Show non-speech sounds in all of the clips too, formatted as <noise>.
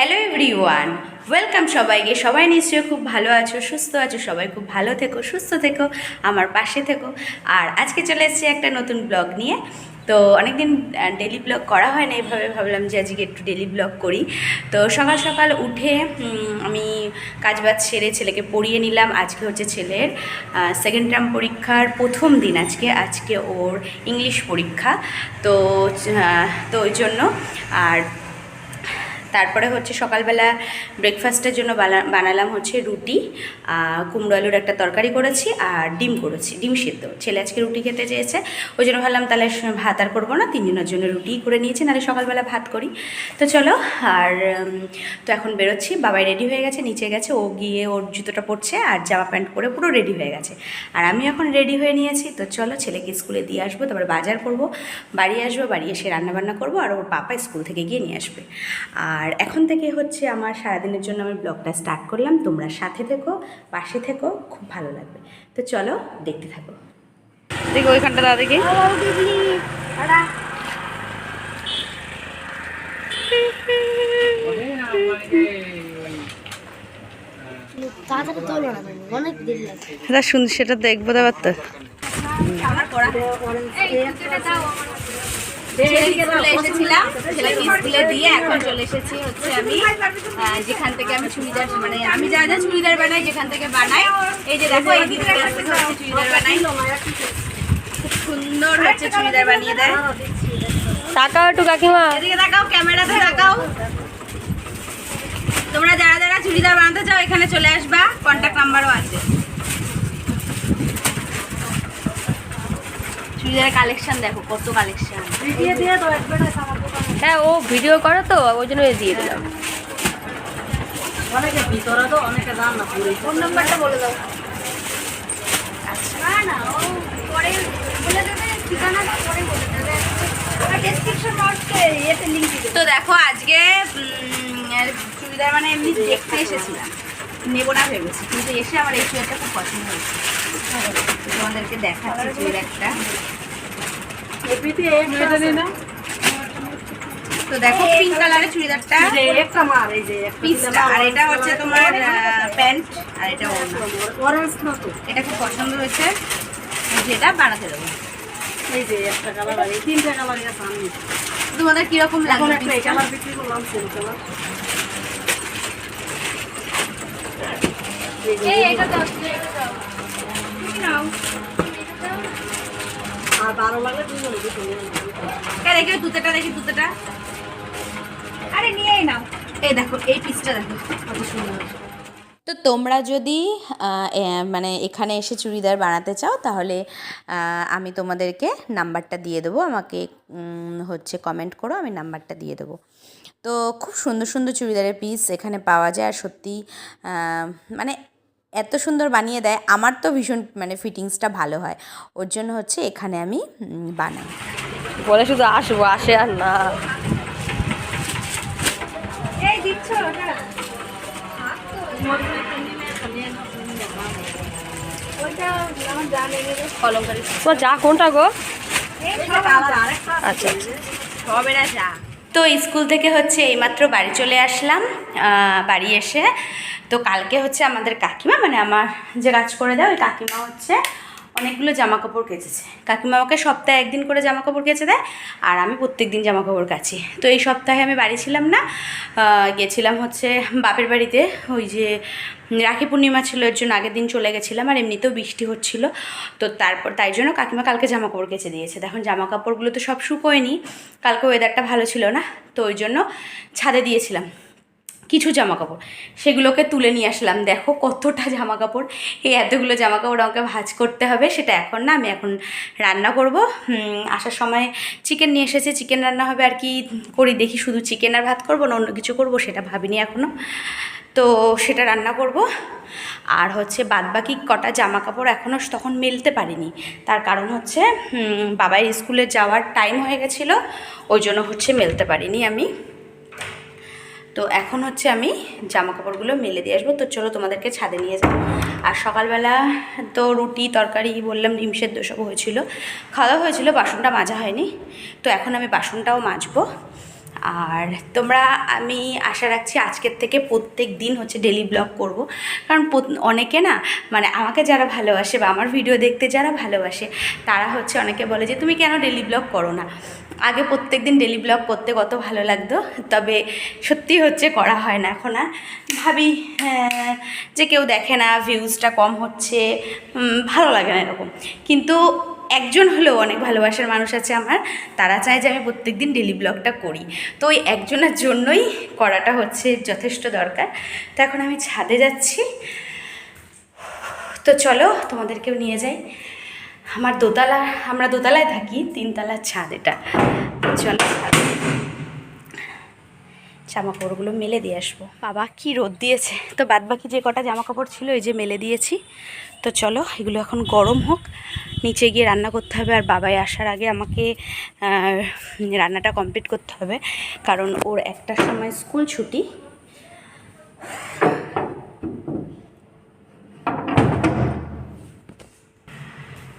Hello everyone welcome সবাইকে। সবাই নিশ্চয়ই খুব ভালো আছো, সুস্থ আছো, সবাই খুব ভালো থেকো, সুস্থ থেকো, আমার পাশে থেকো। আর আজকে চলে এসেছি একটা নতুন ব্লগ নিয়ে। তো অনেকদিন ডেলি ব্লগ করা হয় না এইভাবে ভাবলাম যে আজকে একটু ডেলি ব্লগ করি। তো সকাল সকাল উঠে আমি কাজবাজ সেরে ছেলেকে পড়িয়ে নিলাম। আজকে হচ্ছে ছেলের সেকেন্ড টার্ম পরীক্ষার প্রথম দিন আজকে। আজকে ওর ইংলিশ পরীক্ষা। তো তো ওই জন্য। আর তারপরে হচ্ছে সকালবেলা ব্রেকফাস্টের জন্য বানা- বানালাম হচ্ছে রুটি কুমড়ো আলুর একটা তরকারি করেছি আর ডিম করেছি, ডিম সিদ্ধ। ছেলে আজকে রুটি খেতে চেয়েছে, ওই জন্য ভাবলাম তাহলে ভাত আর করব না, তিনজনের জন্য রুটিই করে নিয়েছি, নাহলে সকালবেলা ভাত করি। তো চলো, আর তো এখন বেরোচ্ছি, বাবাই রেডি হয়ে গেছে, নিচে গেছে, ও গিয়ে ওর জুতোটা পরছে আর জামা প্যান্ট পরে পুরো রেডি হয়ে গেছে। আর আমি এখন রেডি হয়ে নিয়েছি, তো চলো ছেলেকে স্কুলে দিয়ে আসব, তারপরে বাজার করব। বাড়ি আসব, বাড়ি এসে রান্নাবান্না করব, আর ওর পাপা স্কুল থেকে গিয়ে নিয়ে আসবে। আর এখন থেকে হচ্ছে আমার সারাদিনের জন্য আমি ব্লগটা স্টার্ট করলাম। তোমরা সাথে থেকো পাশে থেকো খুব ভালো লাগবে। তো চলো দেখতে থাকো। দেখো ওইখানটা দাদা দেখি। সেটা দেখব দেবার তো। স্কুলে এসেছিলাম ছেলেকে স্কুলে দিয়ে এখন চলে এসেছি হচ্ছে আমি যেখান থেকে আমি চুড়িদার মানে আমি যা যা চুড়িদার বানাই যেখান থেকে বানাই এই যে দেখো এই চুড়িদার বানাই। খুব সুন্দর হচ্ছে চুড়িদার বানিয়ে দেয়। টাকা একটু কাকিমা। এদিকে তাকাও ক্যামেরাতে তাকাও। তোমরা যারা যারা চুড়িদার বানাতে চাও এখানে চলে আসবা কন্ট্যাক্ট নাম্বারও আছে। চুড়িদারের কালেকশন দেখো কত কালেকশন হ্যাঁ ও ভিডিও করে তো ওই জন্য দিয়ে দিলাম। ফোন নাম্বারটা বলে দাও। তো দেখো আজকে চুড়িদার মানে এমনি দেখতে এসেছিলাম। নেব না ভেবেছি কিন্তু এসে আমার এই চুড়িদারটা খুব পছন্দ হয়েছে। তোমাদেরকে দেখাচ্ছি চুড়িদারটা। তো দেখো পিঙ্ক কালারের চুড়িদারটা। আর এটা হচ্ছে তোমার প্যান্ট আর এটা এটা খুব পছন্দ হয়েছে। যেটা বানাতে দেবো। তোমাদের কীরকম লাগবে পিসটা? এই, এটা দাও, এটা দাও। এই পিসটা দেখো তো তোমরা যদি মানে এখানে এসে চুড়িদার বানাতে চাও, তাহলে আমি তোমাদেরকে নাম্বারটা দিয়ে দেবো। আমাকে হচ্ছে কমেন্ট করো, আমি নাম্বারটা দিয়ে দেবো। তো খুব সুন্দর সুন্দর চুড়িদারের পিস এখানে পাওয়া যায়। আর সত্যি মানে এত সুন্দর বানিয়ে দেয় আমার তো ভীষণ মানে ফিটিংসটা ভালো হয়। ওর জন্য হচ্ছে এখানে আমি বানাই। বলে শুধু আসব আসে আর না। যা কোনটা গো? আচ্ছা আচ্ছা। তো স্কুল থেকে হচ্ছে এইমাত্র বাড়ি চলে আসলাম বাড়ি এসে। তো কালকে হচ্ছে আমাদের কাকিমা মানে আমার যে কাজ করে দেয়, ওই কাকিমা হচ্ছে অনেকগুলো জামা কাপড় কেচেছে। কাকিমা আমাকে সপ্তাহে একদিন করে জামা কাপড় কেচে দেয় আর আমি প্রত্যেক দিন জামা কাপড় কাচি। তো এই সপ্তাহে আমি বাড়ি ছিলাম না গেছিলাম হচ্ছে বাপের বাড়িতে, ওই যে রাখি পূর্ণিমা ছিল, এর জন্য আগের দিন চলে গেছিলাম আর এমনিতেও বৃষ্টি হচ্ছিল। তো তারপর, তাই জন্য কাকিমা কালকে জামা কাপড় কেচে দিয়েছে। দেখুন জামা কাপড়গুলো তো সব শুকোয়নি, কালকে ওয়েদারটা ভালো ছিল না, তো ওই জন্য ছাদে দিয়েছিলাম। কিছু জামা কাপড় সেগুলোকে তুলে নিয়ে আসলাম। দেখো কতটা জামা কাপড় এই এতগুলো জামা কাপড় আমাকে ভাজ করতে হবে, সেটা এখন না, আমি এখন রান্না করব। আসার সময় চিকেন নিয়ে এসেছে, চিকেন রান্না হবে আর কি করি দেখি শুধু চিকেন আর ভাত করব না অন্য কিছু করব, সেটা ভাবিনি এখনও তো সেটা রান্না করব। আর হচ্ছে বাদবাকি কটা জামা কাপড় এখনও তখন মেলতে পারিনি। তার কারণ হচ্ছে বাবার স্কুলে যাওয়ার টাইম হয়ে গেছিল, ওই জন্য হচ্ছে মেলতে পারিনি আমি। তো এখন হচ্ছে আমি জামা কাপড়গুলো মেলে দিয়ে আসব। তো চলো তোমাদেরকে ছাদে নিয়ে যাব আর সকালবেলা তো রুটি, তরকারি বললাম, ডিম সেদ্ধ সব হয়েছিল। খাওয়া হয়েছিল, বাসনটা মাজা হয়নি। তো এখন আমি বাসনটাও মাজবো। আর তোমরা আমি আশা রাখছি আজকের থেকে প্রত্যেক দিন হচ্ছে ডেলি ব্লগ করব। কারণ অনেকে না মানে আমাকে যারা ভালোবাসে বা আমার ভিডিও দেখতে যারা ভালোবাসে তারা হচ্ছে অনেকে বলে যে তুমি কেন ডেলি ব্লগ করো না? আগে প্রত্যেক দিন ডেলি ব্লগ করতে কত ভালো লাগতো তবে সত্যি হচ্ছে করা হয় না এখন আর। ভাবি হ্যাঁ, যে কেউ দেখে না ভিউজটা কম হচ্ছে ভালো লাগে না এরকম। কিন্তু একজন হলেও অনেক ভালোবাসার মানুষ আছে আমার। তারা চায় যে আমি প্রত্যেক দিন ডেলি ব্লগটা করি। তো ওই একজনের জন্যই করাটা হচ্ছে যথেষ্ট দরকার। তো এখন আমি ছাদে যাচ্ছি। তো চলো তোমাদেরকেও নিয়ে যাই। আমার দোতলা, আমরা দোতলায় থাকি, তিনতলার ছাদ এটা। চলো জামা কাপড়গুলো মেলে দিয়ে আসব। বাবা, কি রোদ দিয়েছে। তো বাদ বাকি যে কটা জামা কাপড় ছিল, এই যে মেলে দিয়েছি। তো চলো, এগুলো এখন গরম হোক, নিচে গিয়ে রান্না করতে হবে আর বাবাই আসার আগে আমাকে রান্নাটা কমপ্লিট করতে হবে। কারণ ওর একটার সময় স্কুল ছুটি।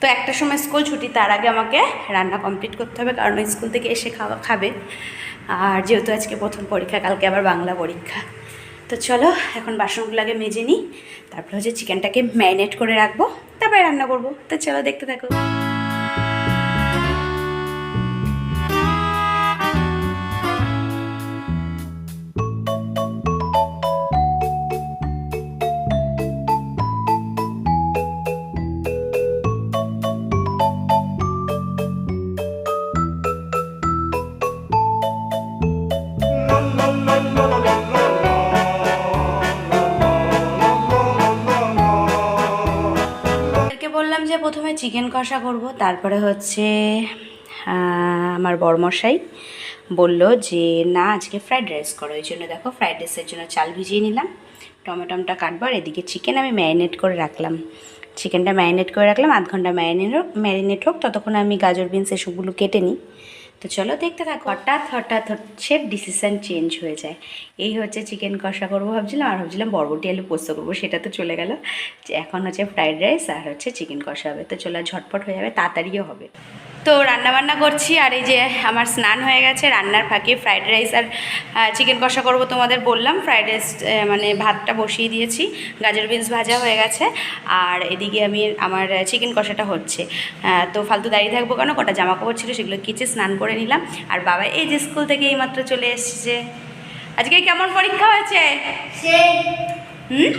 তো একটা সময় স্কুল ছুটি, তার আগে আমাকে রান্না কমপ্লিট করতে হবে। কারণ স্কুল থেকে এসে খাওয়া, খাবে। আর যেহেতু আজকে প্রথম পরীক্ষা, কালকে আবার বাংলা পরীক্ষা। তো চলো, এখন বাসনগুলো আগে মেজে নিই। তারপরে হচ্ছে চিকেনটাকে ম্যারিনেট করে রাখব। তারপরে রান্না করব। তো চলো, দেখতে থাকো। প্রথমে চিকেন কষা করব, তারপরে হচ্ছে আমার বরমশাই বলল যে, না, আজকে ফ্রাইড রাইস করো। ওই জন্য দেখো, ফ্রাইড রাইসের জন্য চাল ভিজিয়ে নিলাম, টমেটোমটা কাটবার এদিকে চিকেন আমি ম্যারিনেট করে রাখলাম। চিকেনটা ম্যারিনেট করে রাখলাম, আধ ঘণ্টা ম্যারিনেট হোক ম্যারিনেট হোক, ততক্ষণ আমি গাজর বিনস এসবগুলো কেটে নিই। তো চলো দেখতে থাকো। হঠাৎ হঠাৎ, হচ্ছে ডিসিশান চেঞ্জ হয়ে যায়। এই হচ্ছে চিকেন কষা করব ভাবছিলাম, আর ভাবছিলাম বরবটি আলু পোস্ত করব, সেটা তো চলে গেল। এখন হচ্ছে ফ্রাইড রাইস আর হচ্ছে চিকেন কষা হবে। তো চলো ঝটপট হয়ে যাবে, তাড়াতাড়িও হবে। তো রান্না বান্না করছি আর এই যে আমার স্নান হয়ে গেছে রান্নার ফাঁকে ফ্রাইড রাইস আর চিকেন কষা করব তোমাদের বললাম। ফ্রাইড রাইস মানে ভাতটা বসিয়ে দিয়েছি গাজর বিনস ভাজা হয়ে গেছে। আর এদিকে আমি আমার চিকেন কষাটা হচ্ছে। তো ফালতু দাঁড়িয়ে থাকব কেন? কটা জামা কাপড় ছিল সেগুলো কেচে স্নান করে নিলাম। আর বাবা এই যে স্কুল থেকে এইমাত্র চলে এসছে। আজকে কেমন পরীক্ষা হয়েছে? হুম?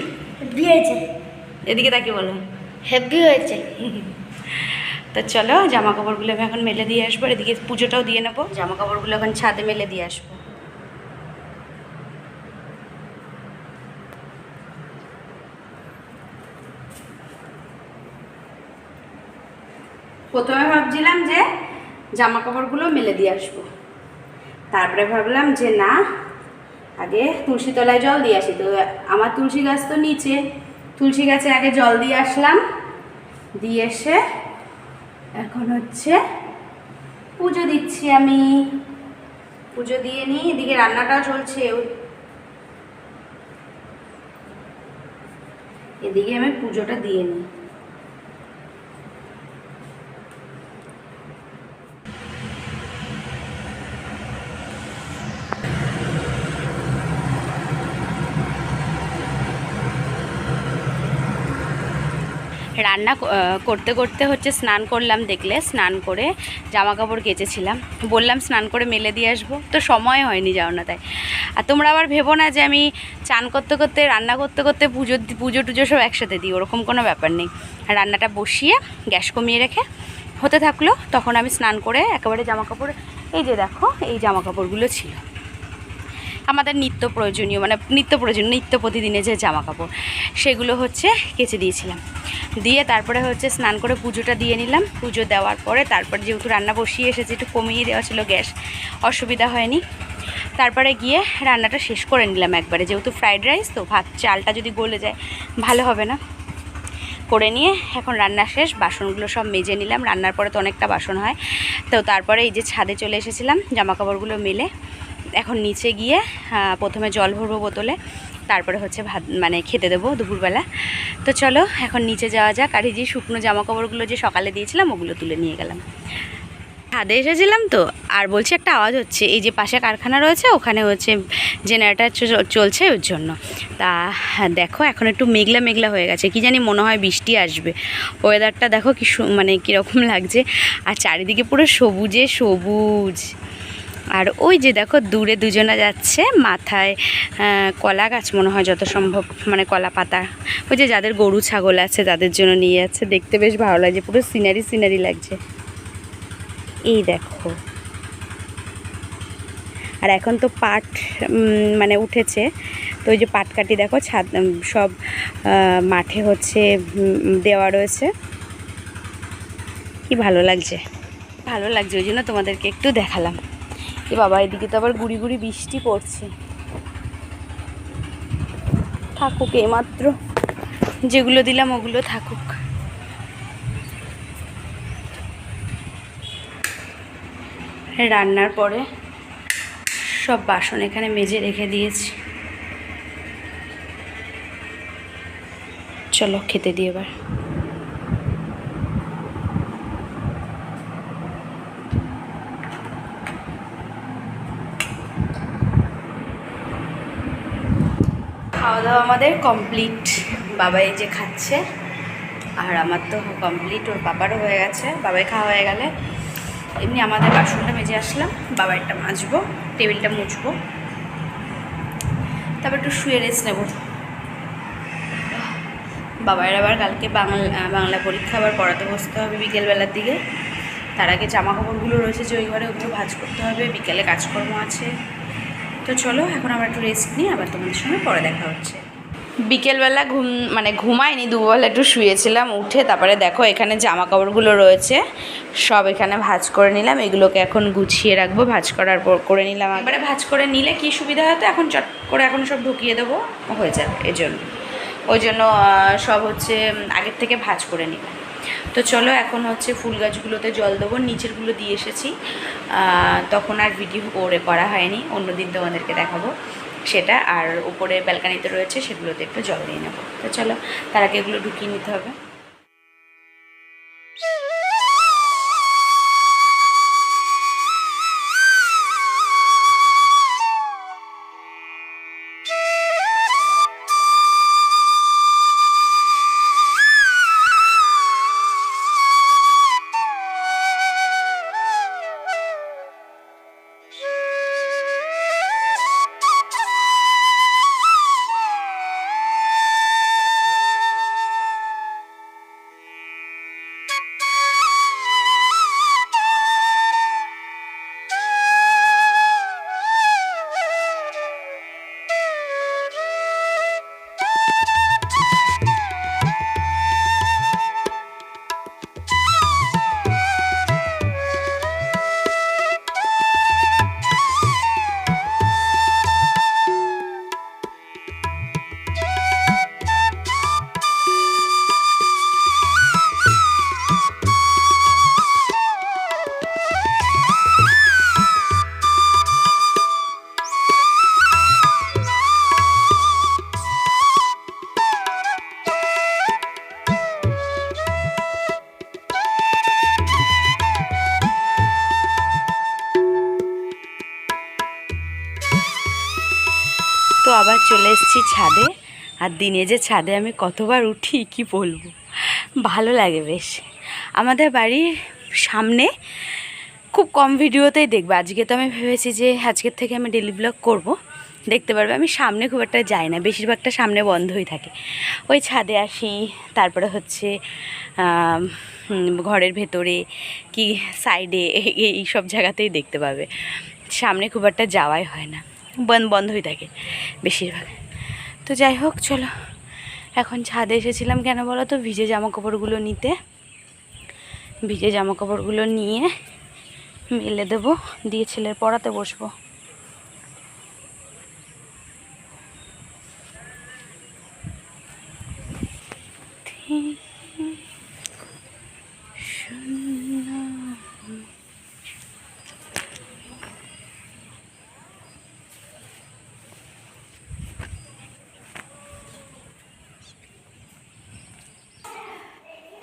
এদিকে তাকে বলো। হেভি হয়েছে। <laughs> তো চলো জামা কাপড়গুলো আমি এখন মেলে দিয়ে আসব এদিকে পুজোটাও দিয়ে নেব। জামা কাপড়গুলো এখন ছাদে মেলে দিয়ে আসব। প্রথমে ভাবছিলাম যে জামা কাপড়গুলো মেলে দিয়ে আসব। তারপরে ভাবলাম যে না, আগে তুলসী তলায় জল দিয়ে আসি। তো আমার তুলসী গাছ তো নিচে, তুলসী গাছে আগে জল দিয়ে আসলাম। দিয়ে এসে এখন হচ্ছে পুজো দিচ্ছি আমি। পুজো দিয়ে নিই, এদিকে রান্নাটাও চলছে। এদিকে আমি পুজোটা দিয়ে নিই। রান্না করতে করতে হচ্ছে স্নান করলাম দেখলে, স্নান করে জামা কাপড় কেচেছিলাম। বললাম স্নান করে মেলে দিয়ে আসব। তো সময় হয়নি যাও না তাই আর তোমরা আবার ভেবো না যে আমি চান করতে করতে, রান্না করতে করতে পুজো পুজো টুজো সব একসাথে দিই, ওরকম কোনো ব্যাপার নেই। রান্নাটা বসিয়ে গ্যাস কমিয়ে রেখে হতে থাকল, তখন আমি স্নান করে একেবারে জামা কাপড় এই যে দেখো, এই জামা কাপড়গুলো ছিল। আমাদের নিত্য প্রয়োজনীয় মানে নিত্য প্রয়োজনীয়, নিত্য প্রতিদিনের যে জামা কাপড় সেগুলো হচ্ছে কেচে দিয়েছিলাম। দিয়ে তারপরে হচ্ছে স্নান করে পুজোটা দিয়ে নিলাম। পুজো দেওয়ার পরে তারপরে যেহেতু রান্না বসিয়ে এসেছি, একটু কমিয়ে দেওয়া ছিল গ্যাস, অসুবিধা হয়নি। তারপরে গিয়ে রান্নাটা শেষ করে নিলাম একবারে। যেহেতু ফ্রাইড রাইস, তো ভাত, চালটা যদি গলে যায়, ভালো হবে না। করে নিয়ে এখন রান্না শেষ, বাসনগুলো সব মেজে নিলাম। রান্নার পরে তো অনেকটা বাসন হয়। তো তারপরে এই যে ছাদে চলে এসেছিলাম জামা কাপড়গুলো মেলে। এখন নিচে গিয়ে প্রথমে জল ভরবো বোতলে তারপরে হচ্ছে ভাত মানে খেতে দেবো দুপুরবেলা। তো চলো এখন নিচে যাওয়া যাক। আর এই যে শুকনো জামা কাপড়গুলো যে সকালে দিয়েছিলাম ওগুলো তুলে নিয়ে গেলাম। ছাদে এসেছিলাম তো আর বলছি একটা আওয়াজ হচ্ছে এই যে পাশে কারখানা রয়েছে ওখানে হচ্ছে জেনারেটার চলছে ওর জন্য। তা হ্যাঁ, দেখো এখন একটু মেঘলা মেঘলা হয়ে গেছে কি জানি মনে হয় বৃষ্টি আসবে। ওয়েদারটা দেখো কি মানে কীরকম লাগছে। আর চারিদিকে পুরো সবুজে সবুজ। আর ওই যে দেখো, দূরে দুজনা যাচ্ছে, মাথায় কলা গাছ মনে হয় যত সম্ভব মানে কলা পাতা। ওই যে যাদের গরু, ছাগল আছে, তাদের জন্য নিয়ে যাচ্ছে। দেখতে বেশ ভালো লাগছে, পুরো সিনারি সিনারি লাগছে। এই দেখো। আর এখন তো পাট মানে উঠেছে। তো ওই যে পাট কাটি দেখো, ছাদ সব মাঠে হচ্ছে দেওয়া রয়েছে। কি ভালো লাগছে। ভালো লাগছে, ওই জন্য তোমাদেরকে একটু দেখালাম। এ বাবা, এদিকে তো আবার গুড়ি গুড়ি বৃষ্টি পড়ছে। থাকুক এইমাত্র, যেগুলো দিলাম ওগুলো থাকুক। রান্নার পরে সব বাসন এখানে মেজে রেখে দিয়েছি। চলো খেতে দিয়ে এবার। খাওয়া দাওয়া আমাদের কমপ্লিট বাবাই যে খাচ্ছে, আর আমার তো কমপ্লিট ওর পাপারও হয়ে গেছে, বাবাই খাওয়া হয়ে গেলে। এমনি আমাদের বাসনটা মেজে আসলাম বাবারটা মাজবো, টেবিলটা মুছবো। তারপর একটু শুয়ে রেস্ট নেব। বাবার আবার কালকে বাংলা বাংলা পরীক্ষা, আবার পড়াতে বসতে হবে বিকেলবেলার দিকে। তার আগে জামা কাপড়গুলো রয়েছে যে ওই ঘরে, ওগুলো ভাজ করতে হবে, বিকেলে কাজকর্ম আছে। তো চলো এখন আমরা একটু রেস্ট নিই আবার তোমাদের সঙ্গে পরে দেখা হচ্ছে। বিকেলবেলা ঘুম মানে ঘুমাইনি দুবেলা একটু শুয়েছিলাম উঠে তারপরে দেখো এখানে জামা কাপড়গুলো রয়েছে সব এখানে ভাজ করে নিলাম এগুলোকে এখন গুছিয়ে রাখব ভাজ করার পর করে নিলাম একবারে ভাজ করে নিলে কি সুবিধা হতো এখন চট করে এখন সব ঢুকিয়ে দেবো হয়ে যাবে এই জন্য ওই জন্য সব হচ্ছে আগের থেকে ভাজ করে নিলাম। তো চলো এখন হচ্ছে ফুল গাছগুলোতে জল দেবো, নিচেরগুলো দিয়ে এসেছি। তখন আর ভিডিও করে করা হয়নি, অন্যদিন তোমাদেরকে দেখাবো সেটা। আর উপরে ব্যালকানিতে রয়েছে, সেগুলোতে একটু জল দিয়ে নেব। তো চলো, তার আগে এগুলো ঢুকিয়ে নিতে হবে। এসেছি ছাদে, আর দিনে যে ছাদে আমি কতবার উঠি কি বলব? ভালো লাগে বেশ। আমাদের বাড়ির সামনে খুব কম ভিডিওতেই দেখবে। আজকে তো আমি ভেবেছি যে আজকের থেকে আমি ডেলি ব্লগ করব। দেখতে পারবে, আমি সামনে খুব একটা যাই না। বেশিরভাগটা সামনে বন্ধই থাকে। ওই ছাদে আসি, তারপরে হচ্ছে ঘরের ভেতরে কি সাইডে এই সব জায়গাতেই দেখতে পাবে। সামনে খুব একটা যাওয়াই হয় না। বন্ধ বন্ধই থাকে বেশিরভাগ। তো যাই হোক, চলো। এখন ছাদে এসেছিলাম কেন বলো তো? ভিজে জামা কাপড়গুলো নিতে। ভিজে জামা কাপড়গুলো নিয়ে মেলে দেবো, দিয়ে ছেলের পড়াতে বসবো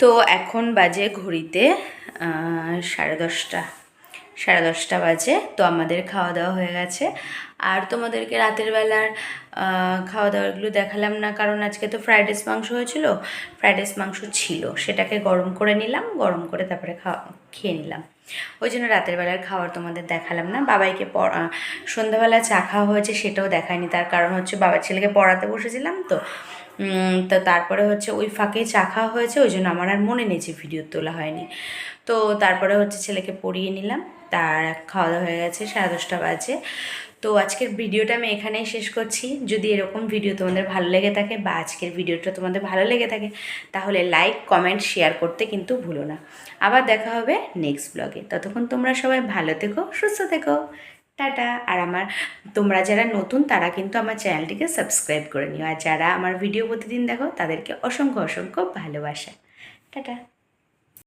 তো এখন বাজে ঘড়িতে সাড়ে দশটা সাড়ে দশটা বাজে, তো আমাদের খাওয়া দাওয়া হয়ে গেছে। আর তোমাদেরকে রাতের বেলার খাওয়া দাওয়াগুলো দেখালাম না, কারণ আজকে তো ফ্রাইড রাইস মাংস হয়েছিল। ফ্রাইড রাইস মাংস ছিল, সেটাকে গরম করে নিলাম, গরম করে তারপরে খাওয়া, খেয়ে নিলাম। ওই জন্য রাতের বেলার খাবার তোমাদের দেখালাম না। বাবাইকে সন্ধ্যাবেলা চা খাওয়া হয়েছে, সেটাও দেখায়নি তার কারণ হচ্ছে বাবার ছেলেকে পড়াতে বসেছিলাম তো তো তারপরে হচ্ছে ওই ফাঁকে চা খাওয়া হয়েছে, ওই জন্য আমার আর মনে নেই যে ভিডিও তোলা হয়নি। তো তারপরে হচ্ছে ছেলেকে পড়িয়ে নিলাম, তার খাওয়া দাওয়া হয়ে গেছে, সাড়ে দশটা বাজে। তো আজকের ভিডিওটা আমি এখানেই শেষ করছি। যদি এরকম ভিডিও তোমাদের ভালো লেগে থাকে বা আজকের ভিডিওটা তোমাদের ভালো লেগে থাকে, তাহলে লাইক, কমেন্ট, শেয়ার করতে কিন্তু ভুলো না। আবার দেখা হবে নেক্সট ব্লগে। ততক্ষণ তোমরা সবাই ভালো থেকো, সুস্থ থেকো। টাটা। আর আমার, তোমরা যারা নতুন, তারা কিন্তু আমার চ্যানেলটিকে সাবস্ক্রাইব করে নিও। আর যারা আমার ভিডিও প্রতিদিন দেখো, তাদেরকে অসংখ্য অসংখ্য ভালোবাসা। টাটা।